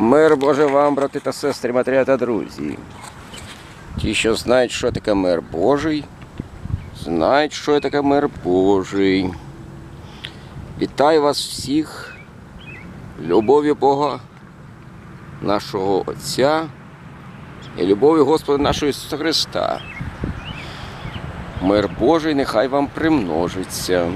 Мир Боже вам, брати та сестри, матеря та друзі. Ті, що знають, що таке мир Божий, знають, що таке мир Божий. Вітаю вас всіх любов'ю Бога, нашого Отця і любов'ю Господа нашого Ісуса Христа. Мир Божий нехай вам примножиться.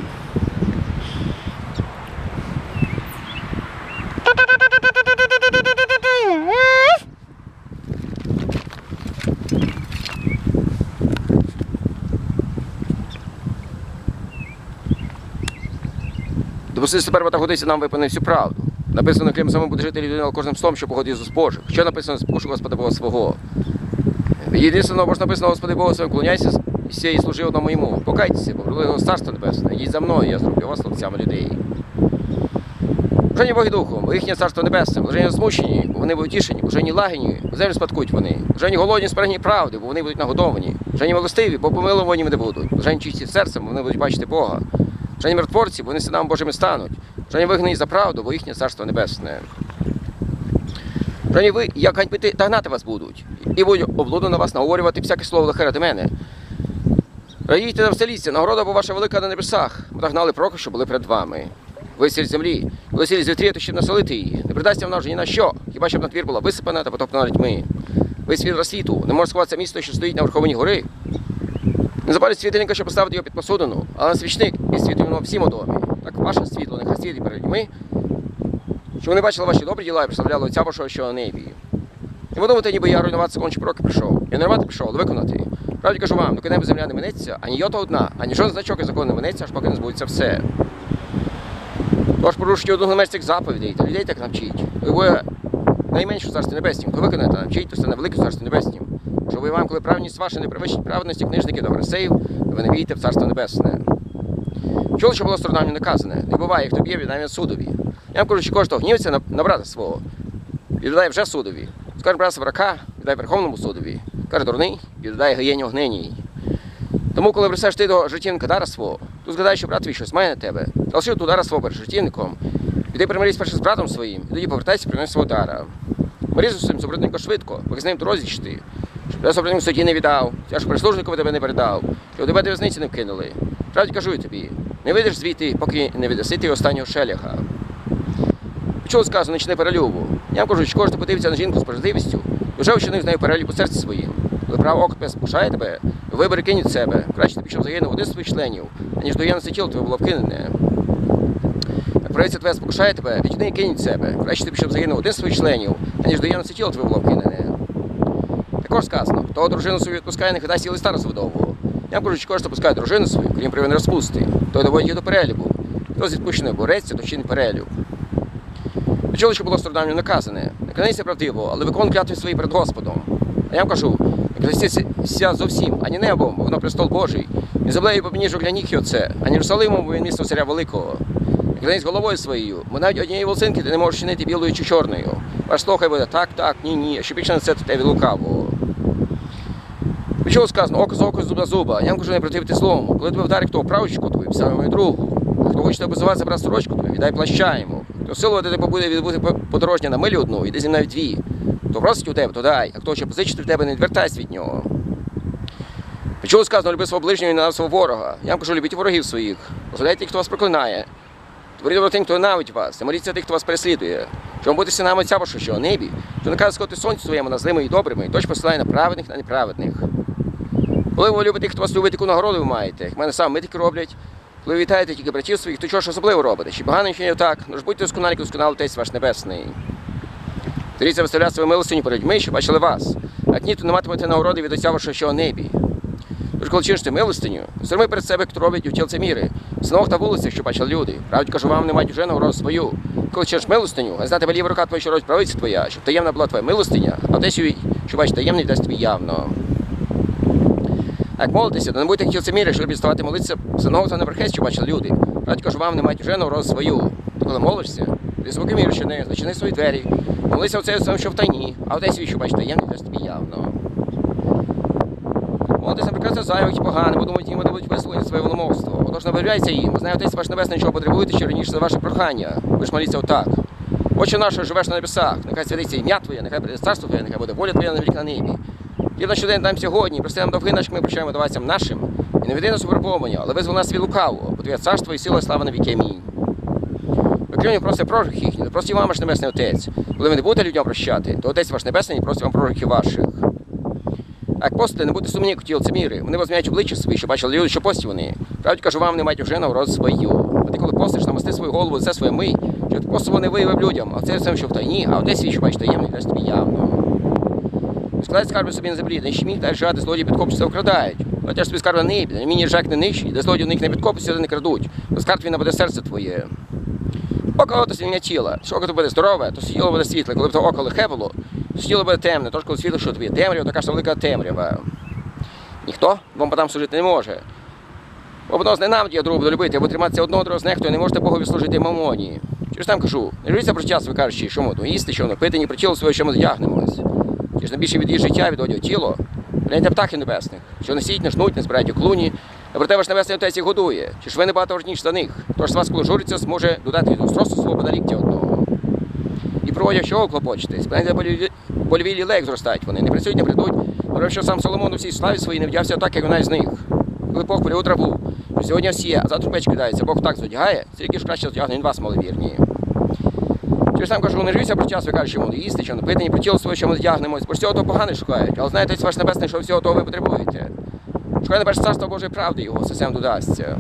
Допустити тепер годиться нам випевнити всю правду. Написано, крім самому буде жити людина кожним словом, що походить з Божих. Що написано, спокушу Господа Бога свого. Єдине, бо написано, Господи Бога своєму, клоняйся і служи одному йому. Покайтеся, бо його царство небесне. Йдіть за мною, я зроблю вас ловцями людей. Блажені Боги Духом, бо їхнє царство небесне, блажені змучені, бо вони будуть тішені, блажені лагені, бо землю спадкують вони. Блажені голодні, спрагні правди, бо вони будуть нагодовані. Блажені милостиві, бо помилувані вони будуть. Блажені чисті серцем, бо вони будуть бачити Бога. Блажені миротворці, бо вони синами Божими стануть. Блажені вигнані за правду, бо їхнє царство небесне. Блажені ви, як ганьбити та гнати вас будуть, і будуть облуду на вас наговорювати всяке слово лихе ради мене. Радійте на вселіться, нагорода бо ваша велика на небесах, бо нагнали проки, що були перед вами. Ви сіль землі, коли сіль звітрі, то щоб насолити її. Не придасться вона вже ні на що, хіба щоб на твір була висипана та потоптана людьми. Ви світ розсвіту, не може сховатися місто, що стоїть на верховині гори. Не запалить світильника, щоб поставити його під посудину, але на свічник і світло всім у домі. Так ваше світло нехай світить перед людьми, щоб вони бачили ваші добрі діла і прославляли Отця Вашого, що на небі. І ви думаєте, ніби я руйнувати закон чи проки прийшов. Я не рвати прийшов, але виконати. Правді кажу вам, доки небо земля не минеться, ані йота одна, ані жоден значок і закон не минеться, аж поки не збудеться все. Тож порушуйте одну гламець цих заповідей, та людей так навчіть. Ви найменше в царстві небеснім, виконаєте, навчіть, то стане велике в царстві небеснім. Що ви вам, коли праведність ваша не перевищить праведності книжників та фарисеїв, ви не війте в царство небесне. Чули, що було сторонами наказане, не буває, хто б'є, віддає судові. Я вам кажу, що кожен, хто гнівиться на, на брата свого, віддає вже судові. Скаже брата врака, віддай Верховному судові. Каже дурний, віддай гиєню гненій. Тому, коли присеш ти до життєвника дара свого, то згадай, що брат твій щось має на тебе, лишив ту дара свого перед життєвником, і ти примирись перше з братом своїм, і тоді повертайся принес свого дара. З цим супротивником швидко, поки з ним розійшти, тебе в суді не віддав, тяжко прислужникові тебе не передав, щоб тебе до в'язниці не вкинули. Правді кажу я тобі, не вийдеш звідти, поки не віддаси ти останнього шеляха. Чого сказано, не перелюбу? Я вам кажу, що кожен подивиться на жінку з пожадливістю, вже вчинив з нею перелюб у серці своїм. Коли право око тебе спокушає тебе, вибери кинь від себе. Краще тобі, щоб загинув один з своїх членів, аніж доєнне тіло твоє було вкинене. Як правиця твоя спокушає тебе, відчини і кинь від себе. Краще тобі, щоб загинув один з своїх членів, аніж доєнне тіло твоє було вкинене. Також сказано, того дружину свою відпускає, не хитайся і листа розводового. Я вам кажу, що кожен пускає дружину свою, крім привини розпусти, той доводить їх до перелюбу. Хто з відпущеної бореться, то чинить перелюб. Ви що було стражданню наказане. Не клянися правдиво, але виконуй клятви свої перед Господом. А я вам кажу, не клянися зовсім, ані небом, бо воно престол Божий, ні землею мені для них і оце, ані Єрусалимом, бо він місто царя великого. Не клянись головою своєю, бо навіть однієї волцинки ти не можеш чинити білою чи чорною. Ваш слухай буде так, так, ні, ні, а що більше на це то те лукавого. Ви сказано, око за око, зуб за зуба. Я вам кажу, не противити словом. Коли тебе вдарить хто праву щеку твою, саме мою другу. Хто хоче тебе обзивати, забрати сорочку твою, віддай плаща йому. Хто силувати тебе буде відбути подорожня на милю одну, іди зі мною дві. Хто просить у тебе, то дай, а хто хоче позичити в тебе, не відвертайся від нього. Чого сказано, люби свого ближнього і ненавидь свого ворога. Я вам кажу, любіть ворогів своїх. Дозволяйте тих, хто вас проклинає. Творіть добро тим, хто ненавидить вас, не моліться тих, хто вас переслідує. Щоб вам бути синами вашого, що небі, то наказує сходити сонцю своєму на злими і добрими, і дощ посилає на праведних на неправедних. Коли ви любите хто вас любить, таку нагороду ви маєте. В мене сам митики роблять. Коли ви вітаєте тільки братів своїх, то чого ж особливо робите? Чи погано чи не так? Ну ж будьте досконалі, як досконали ваш Небесний. Дивіться, виставляти свою милостиню перед людьми, що бачили вас. А ні, то не матимете нагороди від Отця вашого, що небі. Тож, коли чините милостиню, зроби перед себе, хто робить у тілці міри, в снах та вулицях, що бачили люди. Правді кажу, вам не мають вже нагороду свою. Коли чиниш милостиню, а знати ліва рука твоя, що робить правиця твоя, щоб таємна була твоя милостиня, а те, що бачить таємний, дасть тобі явно. Як молитеся, то не будьте хотіли міри, щоб ставати молитися ногу та на верхець, що бачили люди. Раді кажу, вам не мають вже нагороду свою. То коли молишся, ти звуки не зачини свої двері, молися оце сам, що в тайні, а оте свій, що бачить таємний, дасть тобі явно. Молитися прекрасно зайвих і поганих, бо думають, їм вони будуть висловлені своє воломовство. Отож, не виявляйся їм, знає Отець ваш Небесний, чого потребуєте, що раніше за ваше прохання. Ви ж моліться отак. Отче наш, живеш на небесах, нехай святиться ім'я Твоє, нехай прийде царство Твоє, нехай буде воля Твоя на на небі. І на щодень нам сьогодні, прости нам довги наші, ми прощаємо давайцям нашим, і не веди нас у випробування, але визвол нас від лукавого, бо Твоє царство і сила, і слава на віки. Амінь. Викривні просить про гріх їхні, прости вам ваш небесний Отець. Коли ви не будете людям прощати, то Отець ваш небесний просить вам про ваших. А як постите, не будьте сумні, як ті лицеміри. Вони возміють обличчя свої, що бачили люди, що пості вони. Правді кажу вам, не мають вже нагород свою. А ти коли постиш, намасти свою голову, це своє ми, що ти посту не виявив людям, а це все, що в тайні, а отець свій, що бачиш таємний, дасть тобі явно. Складай скарби собі на землі, не щеміть та жати, злодії підкопчуться, вкрадають. Хоча ж собі скарби небі, на міні жак не нищі, де злодії в них не підкопуються, де не крадуть. Скарб він набуде серце твоє. Око то сильне тіла. Що око то буде здорове, то тіло буде світле. Коли б то око лихе було, то тіло буде темне. Тож коли світло, що тобі темрява, така ж велика темрява. Ніхто вам потам служити не може. Бо воно зненавидіє другу буде любити, або триматися одного другого знехтує, не можете Богові служити мамоні. Через там кажу, не живіться про час, ви кажучи, що ми їсти, що воно пити, ні про тіло своє, що ми одягнемось. Чи ж найбільше від її життя від одягу тіло, гляньте птахи небесних, що не сіють, не жнуть, не збирають у клуні, а проте ваш небесний отець їх годує. Чи ж ви не багато важніше за них? Тож з вас, коли журиться, зможе додати від устросу свого на одного. І про одяг чого клопочетесь? Гляньте, боліві лілек зростають вони, не працюють, не придуть, але що сам Соломон у всій славі своїй не вдявся так, як вона із них. Коли Бог полюв траву, що сьогодні всі, а завтра меч кидається, Бог так зодягає, стільки ж краще зодягне він вас, маловірні. Через сам кажу, живіться про час, ви кажете, що ми їсти, що не пити, ні про тіло своє, що ми здягнемось, бо всього того погане шукають, але знаєте, ваш небесний, що всього того ви потребуєте. Шукайте перше царство Божої правди його, всім додасться.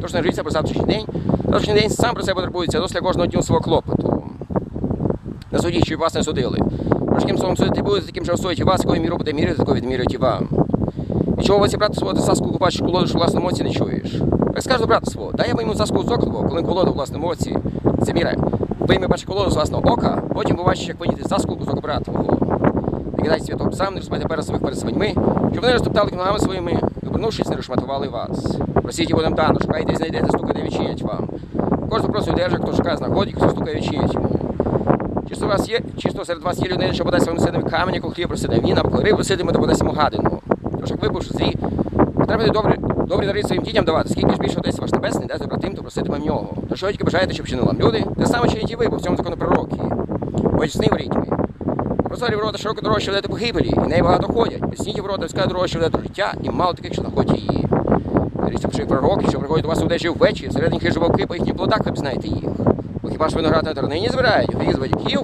Тож не живіться про завтрашній день, завтрашній день сам про себе потребується, досить кожного дню свого клопоту. Не судіть, щоб вас не судили. Важким словом судити будете, таким же осудять вас, якою міру буде міряти, такою відміряють і вам. І чого ви брати свого заску купачу колоду, що власному оці не чуєш? Так скажу брата свого, дай я йому заску зокливо, коли колоду в власному оці. Це міра. Вийми бачиш колоду з власного ока, потім побачиш, як поїти заску кузок брата твого. Не кидайте святого псам, не розмайте перед своїх перед свиньми, щоб вони розтоптали ногами своїми, обернувшись, не розшматували вас. Просіть будем дано, шукайте знайдете, стукайте, відчинять вам. Кожен просить держа, хто шукає, знаходить, хто стукає, відчинять йому. Чисто у вас є, чисто серед вас є людина, що подасть своїм синові камінь, яку хліб просиде він, або рибу проситиме, то подасть йому гадину. Тож як вибувши зрі, треба добрі, добрі дари своїм дітям давати, скільки ж більше десь ваш небесний, дасть добротим, то проситиме в нього. То що тільки бажаєте, щоб чинили вам люди, те саме чиніть і ви, бо в цьому закону пророки. Ось сни в рітмі. Прозорі ворота широко дорога, що веде погибелі, і неї багато ходять. Безсніті ворота, вська дорога, що веде до життя, і мало таких, що знаходять її. Дивіться про пророки, що приходять до вас у дежі ввечері, всередині хижі вовки, по їхніх плодах ви знаєте їх. Бо хіба ж виноград на тернині збирають, гріх з батьків,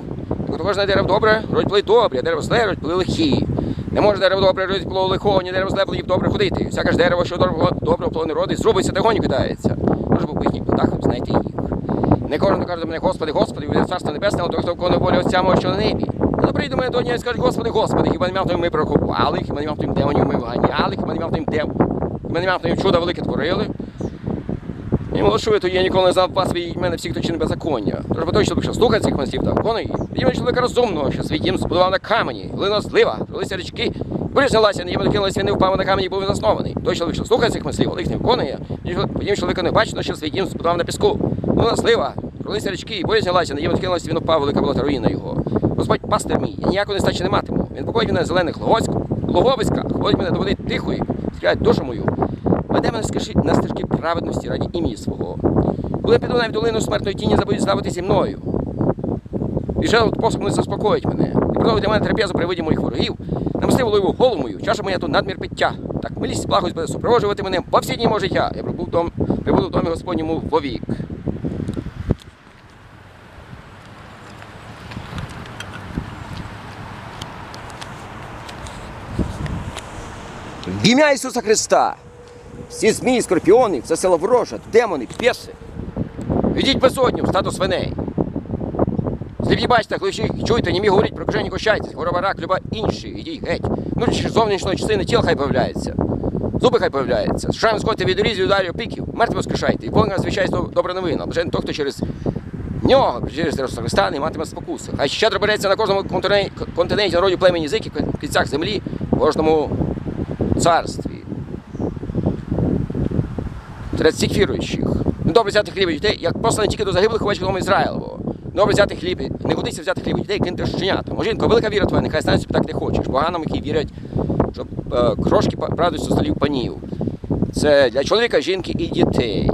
того ж дерево добре, родь плодить добрі, а дерево зле, родь плоди лихі. Не може дерево добре родить плоду лихого, ні дерево зле плодів добре ходити. Всяке ж дерево, що доброго добре плоду не родить, зробиться, та гоні кидається. Тож по їхніх плодах знайти їх. Не кожен каже до мене, Господи, Господи, буде царство небесне, але хто виконує волю Отця мого, що на небі. Ну, добрий до мене до нього і скаже, Господи, Господи, хіба не мав тим ми прокопували, хіба не мав тим демонів ми вганяли, хіба не мав тим дем, хіба не мав тим чуда велике творили. І молодшує, то я ніколи не знав вас від мене всіх, хто чинив беззаконня. Тож той, що що слухає цих мислів та виконує, їх. Чоловіка розумного, що свій дім збудував на камені, глина злива, жолися річки, буря знялася, не докинулася, він не впав на камені, був заснований. Той чоловік, що слухає цих мислів, але їх не виконує, потім чоловіка не бачено, що свій дім збудував на піску. Глина злива, жолися річки, буря знялася, не йому докинулася, він упав, велика була та руїна його. Господь пастир мій, я ніякої нестачі не матиму. Він покоїть мене зелених логовиськах, ходить мене до води тихої, стріляє душу мою. Веде мене скажи на стежки праведності раді імені свого. Коли піду навіть долину смертної тіні, забудуть славити зі мною. І посуд не заспокоїть мене. І для мене трапезу при виді моїх ворогів. Намасти волою голову мою, чаша моя тут надмір пиття. Так милість благость буде супроводжувати мене во всі дні мого життя. Я прибув дом, прибуду в домі Господньому вовік. Ім'я Ісуса Христа. Всі змії, скорпіони, все село ворожа, демони, п'єси. Ведіть безодню в стату свиней. Зліві бачите, коли всі чуєте, німі говорять про кожені кощайтесь, хвороба рак, люба інші, ідіть геть. Ну, чи зовнішньої частини тіла хай появляється. Зуби хай появляються. Шрам сходите від різів, ударів, піків, мертві воскрешайте. І нас звичайно добра новина. Блажен той, хто через нього, через Христа, не матиме спокуси. Хай щедро береться на кожному континенті, континенті народі племені язиків, в кінцях землі, в кожному царстві. Серед всіх віруючих. Ну, добре взяти хліб дітей, як послані тільки до загиблих овечок дому Ізраїлового. Добре взяти хліб, не годиться взяти хліб дітей, кинути щенята. Може, жінко, велика віра твоя, нехай стане собі так ти хочеш. Поганим, які вірять, щоб е, крошки па- правдуть столів панів. Це для чоловіка, жінки і дітей.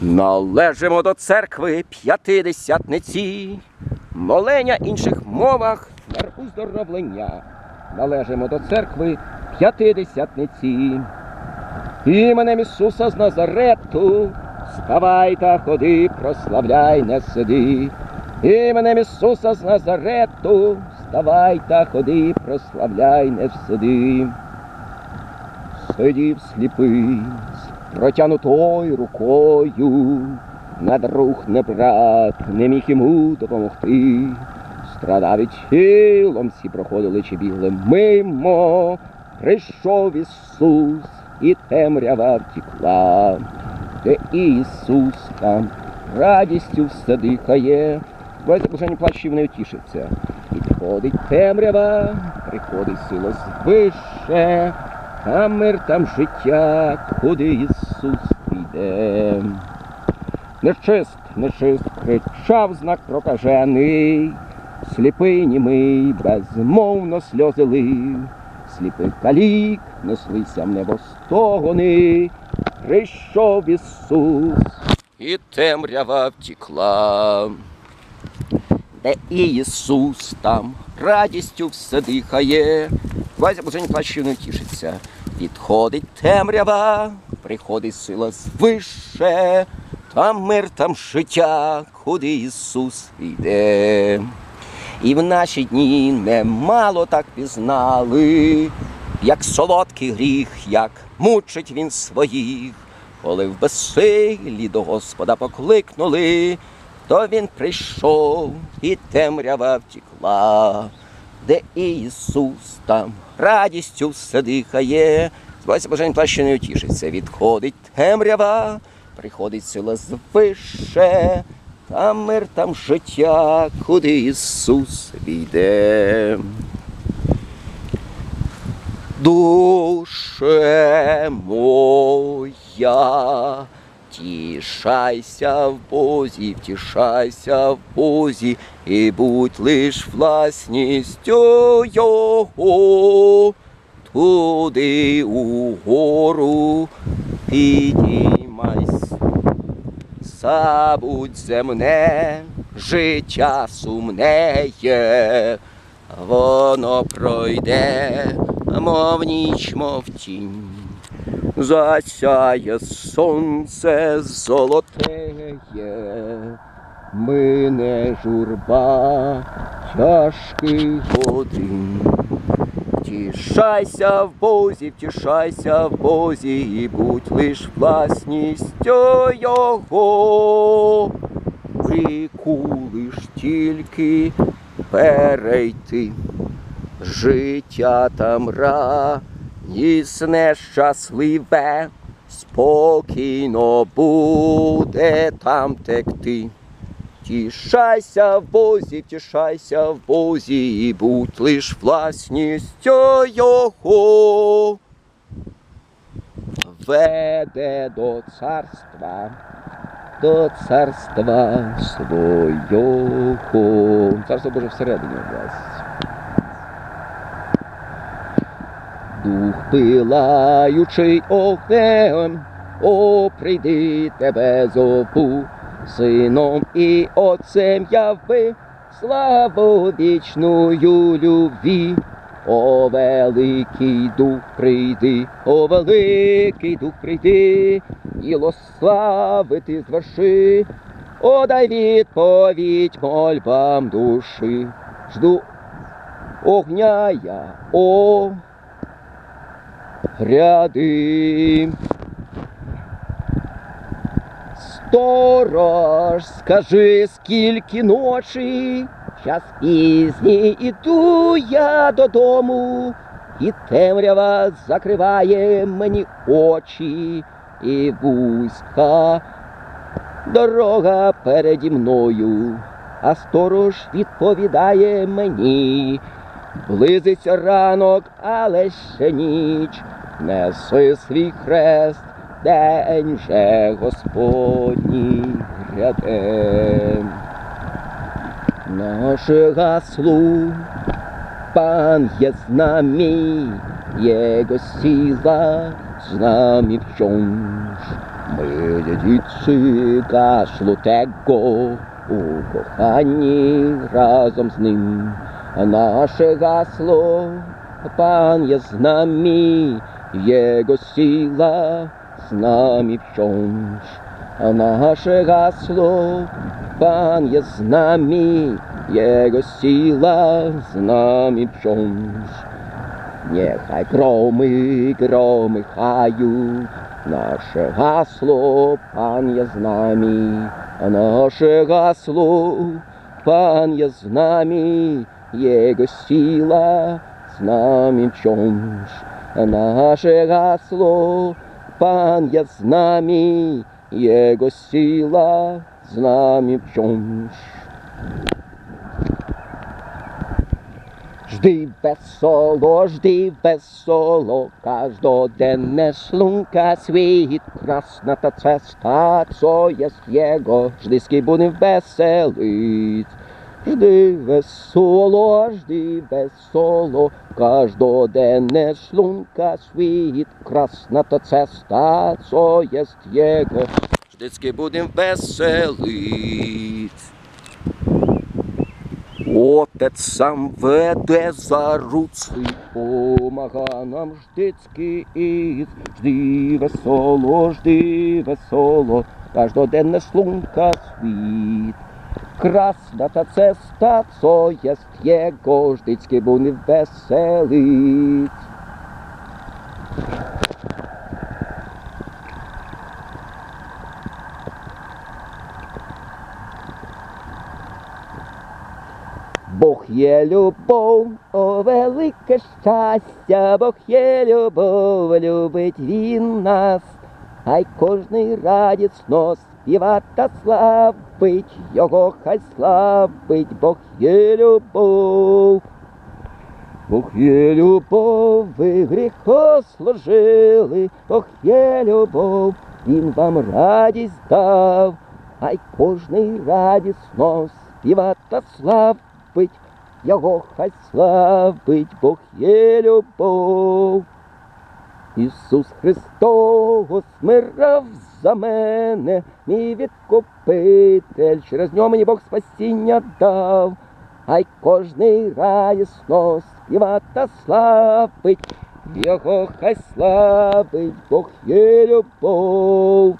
Належимо до церкви п'ятидесятниці, молення інших мовах дар уздоровлення. Належимо до церкви п'ятидесятниці. Іменем Ісуса з Назарету, ставай та ходи, прославляй, не сиди. Іменем Ісуса з Назарету, ставай та ходи, прославляй, не сиди. Сидів сліпий, з протянутою рукою, на друг не брат, не міг йому допомогти. Страдав і тілом, всі проходили чи бігли мимо. Прийшов Ісус, і темрява втікла, де Ісус там радістю все дихає. Бувайте бажання плачів не утішиться. І приходить темрява, приходить сила звище, там мир, там життя, куди Ісус піде. Нечист, нечист, кричав знак прокажений, сліпий німий, безмовно сльози лив, сліпий калік, неслися в небо стогони, прийшов Ісус, і темрява втікла. Де Ісус там радістю все дихає, Вася божень не тішиться. Відходить темрява, приходить сила звище, там мир, там життя, куди Ісус йде. І в наші дні немало так пізнали, як солодкий гріх, як мучить він своїх, коли в безсилі до Господа покликнули, то він прийшов, і темрява втікла, де Ісус там радістю все дихає. Збався плаще не утішиться. Відходить темрява, приходить сила звище, там мир, там життя, куди Ісус війде. Душе моя, тішайся в Бозі, втішайся в Бозі, і будь лиш власністю Його, туди угору підіймайся. Забудь земне, життя сумнеє, воно пройде, мов ніч, мов тінь. Засяє сонце золотеє, мине журба тяжких годин. Втішайся в Бозі, втішайся в Бозі, і будь лиш власністю Його. Віку лиш тільки перейти. Життя там радісне, щасливе, спокійно буде там текти. Тішайся в Бозі, тішайся в Бозі, і будь лиш власністю Його. Веде до царства, до царства свого. Царство Боже всередині вас. Дух пилаючий огнем, о, прийди тебе зову, сином і отцем яви, славу вічною любві. О, великий дух прийди, о, великий дух прийди, діло славити зверши, о, дай відповідь мольбам душі, жду огня я, о, ряди. Сторож, скажи, скільки ночі, час пізній іду я додому, і темрява закриває мені очі, і вузька дорога переді мною, а сторож відповідає мені. Близиться ранок, але ще ніч, неси свій хрест, день же Господній гряде. Наше гасло, Пан є з нами, Його сила з нами вчонж. Ми дідці гасло tego у коханні разом з ним. А наше гасло, пан є з нами, Його сила з нами в чом ж. А наше гасло, пан є з нами, Його сила з нами в чом ж. Нехай громи, громи хають, наше гасло, пан є з нами, а наше гасло, пан є з нами, Його сила з нами в чом ж. А наше гасло, пан є з нами, Його з нами в чом ж. Жди весело, жди весело, каждоденне шлунка світ, красна та цеста, co jest jego, жди скибуни веселить. Жди весело, жди весело, каждоденне шлунка світ, красна та цеста, co jest jego, жди будем веселить. Отець сам веде за руці, помага нам ждицький із. Жди весело, жди весело, каждоденне шлунка світ. Красна та цеста, co jest jego, ждицький був веселить. Бог є любов, о велике щастя, Бог є любов, любить він нас, хай кожний радісно співа та славить, його хай славить, Бог є любов. Бог є любов, ви гріхо служили, Бог є любов, Він вам радість дав, хай кожний радісно співа та славить, його хай славить, Бог є любов. Ісус Христос мирав за мене, мій відкупитель, через нього мені Бог спасіння дав, хай кожний радісно співа та славить, його хай славить, Бог є любов.